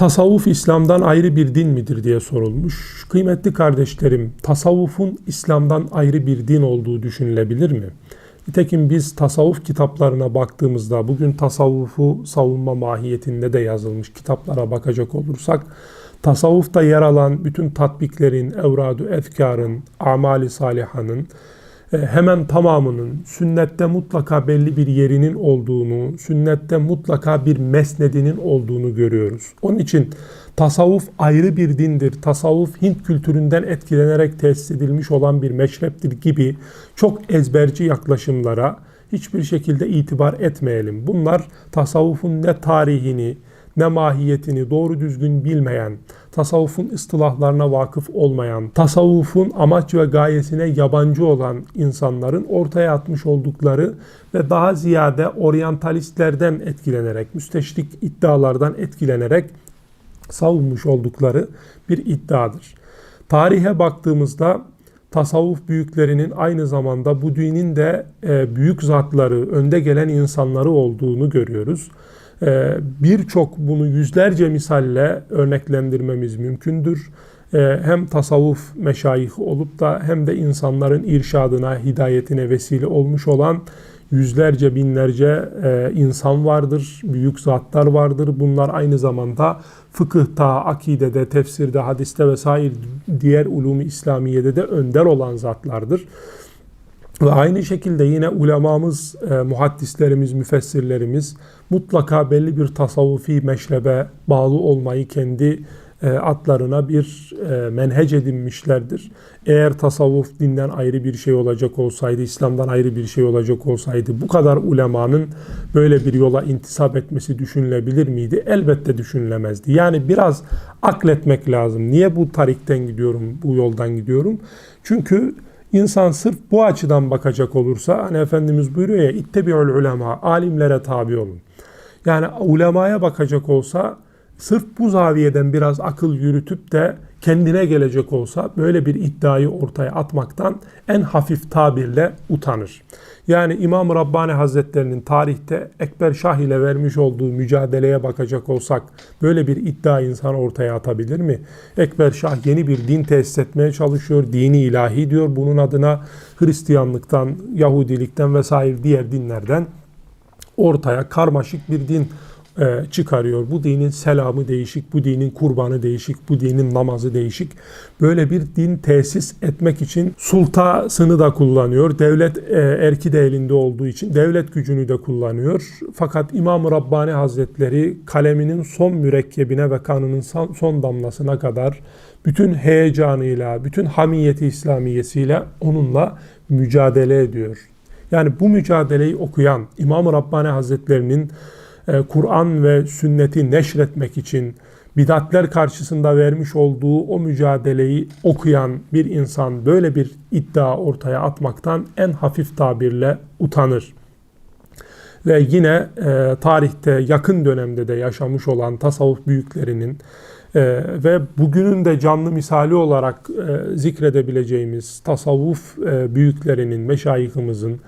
Tasavvuf İslam'dan ayrı bir din midir diye sorulmuş. Kıymetli kardeşlerim, tasavvufun İslam'dan ayrı bir din olduğu düşünülebilir mi? Nitekim biz tasavvuf kitaplarına baktığımızda bugün tasavvufu savunma mahiyetinde de yazılmış kitaplara bakacak olursak tasavvufta yer alan bütün tatbiklerin, evradu efkarın, amali salihanın hemen tamamının sünnette mutlaka belli bir yerinin olduğunu, sünnette mutlaka bir mesnedinin olduğunu görüyoruz. Onun için tasavvuf ayrı bir dindir. Tasavvuf Hint kültüründen etkilenerek tesis edilmiş olan bir meşreptir gibi çok ezberci yaklaşımlara hiçbir şekilde itibar etmeyelim. Bunlar tasavvufun ne tarihini, ne mahiyetini doğru düzgün bilmeyen, tasavvufun ıstılahlarına vakıf olmayan, tasavvufun amaç ve gayesine yabancı olan insanların ortaya atmış oldukları ve daha ziyade oryantalistlerden etkilenerek, müsteşrik iddialardan etkilenerek savunmuş oldukları bir iddiadır. Tarihe baktığımızda tasavvuf büyüklerinin aynı zamanda bu dinin de e, büyük zatları, önde gelen insanları olduğunu görüyoruz. Ee, birçok bunu yüzlerce misalle örneklendirmemiz mümkündür. Ee, hem tasavvuf meşayih olup da hem de insanların irşadına, hidayetine vesile olmuş olan yüzlerce binlerce e, insan vardır, büyük zatlar vardır. Bunlar aynı zamanda fıkıhta, akidede, tefsirde, hadiste vesaire diğer ulumi İslamiye'de de önder olan zatlardır. Ve aynı şekilde yine ulemamız, e, muhaddislerimiz, müfessirlerimiz mutlaka belli bir tasavvufi meşrebe bağlı olmayı kendi atlarına bir e, menhec edinmişlerdir. Eğer tasavvuf dinden ayrı bir şey olacak olsaydı, İslam'dan ayrı bir şey olacak olsaydı bu kadar ulemanın böyle bir yola intisap etmesi düşünülebilir miydi? Elbette düşünülemezdi. Yani biraz akletmek lazım. Niye bu tarikten gidiyorum, bu yoldan gidiyorum? Çünkü İnsan sırf bu açıdan bakacak olursa hani Efendimiz buyuruyor ya ittebi'ul ulema alimlere tabi olun. Yani ulemaya bakacak olsa sırf bu zaviyeden biraz akıl yürütüp de kendine gelecek olsa böyle bir iddiayı ortaya atmaktan en hafif tabirle utanır. Yani İmam Rabbani Hazretlerinin tarihte Ekber Şah ile vermiş olduğu mücadeleye bakacak olsak böyle bir iddia insan ortaya atabilir mi? Ekber Şah yeni bir din tesis etmeye çalışıyor. Dini ilahi diyor. Bunun adına Hristiyanlıktan, Yahudilikten vesaire diğer dinlerden ortaya karmaşık bir din e, çıkarıyor. Bu dinin selamı değişik, bu dinin kurbanı değişik, bu dinin namazı değişik. Böyle bir din tesis etmek için sultasını da kullanıyor. Devlet e, erki de elinde olduğu için devlet gücünü de kullanıyor. Fakat İmam-ı Rabbani Hazretleri kaleminin son mürekkebine ve kanının son damlasına kadar bütün heyecanıyla, bütün hamiyeti İslamiyesiyle onunla mücadele ediyor. Yani bu mücadeleyi okuyan İmam-ı Rabbani Hazretlerinin Kur'an ve sünneti neşretmek için bidatler karşısında vermiş olduğu o mücadeleyi okuyan bir insan böyle bir iddia ortaya atmaktan en hafif tabirle utanır. Ve yine e, tarihte yakın dönemde de yaşamış olan tasavvuf büyüklerinin e, ve bugünün de canlı misali olarak e, zikredebileceğimiz tasavvuf e, büyüklerinin, meşayihimizin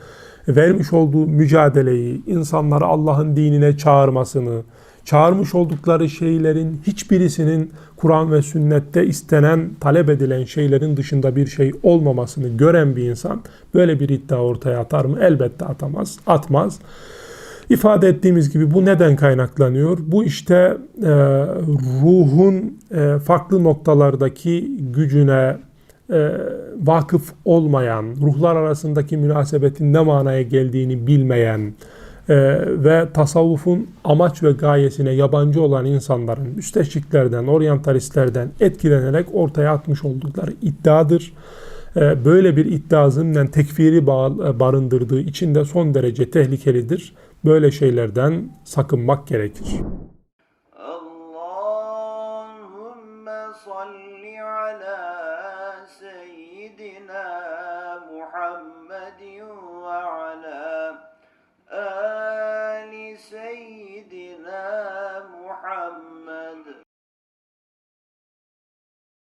vermiş olduğu mücadeleyi, insanları Allah'ın dinine çağırmasını, çağırmış oldukları şeylerin hiçbirisinin Kur'an ve sünnette istenen, talep edilen şeylerin dışında bir şey olmamasını gören bir insan böyle bir iddia ortaya atar mı? Elbette atamaz, atmaz. İfade ettiğimiz gibi bu neden kaynaklanıyor? Bu işte e, ruhun e, farklı noktalardaki gücüne, e, vakıf olmayan, ruhlar arasındaki münasebetin ne manaya geldiğini bilmeyen e, ve tasavvufun amaç ve gayesine yabancı olan insanların müsteşriklerden, oryantalistlerden etkilenerek ortaya atmış oldukları iddiadır. E, böyle bir iddia zımnen tekfiri barındırdığı için de son derece tehlikelidir. Böyle şeylerden sakınmak gerekir.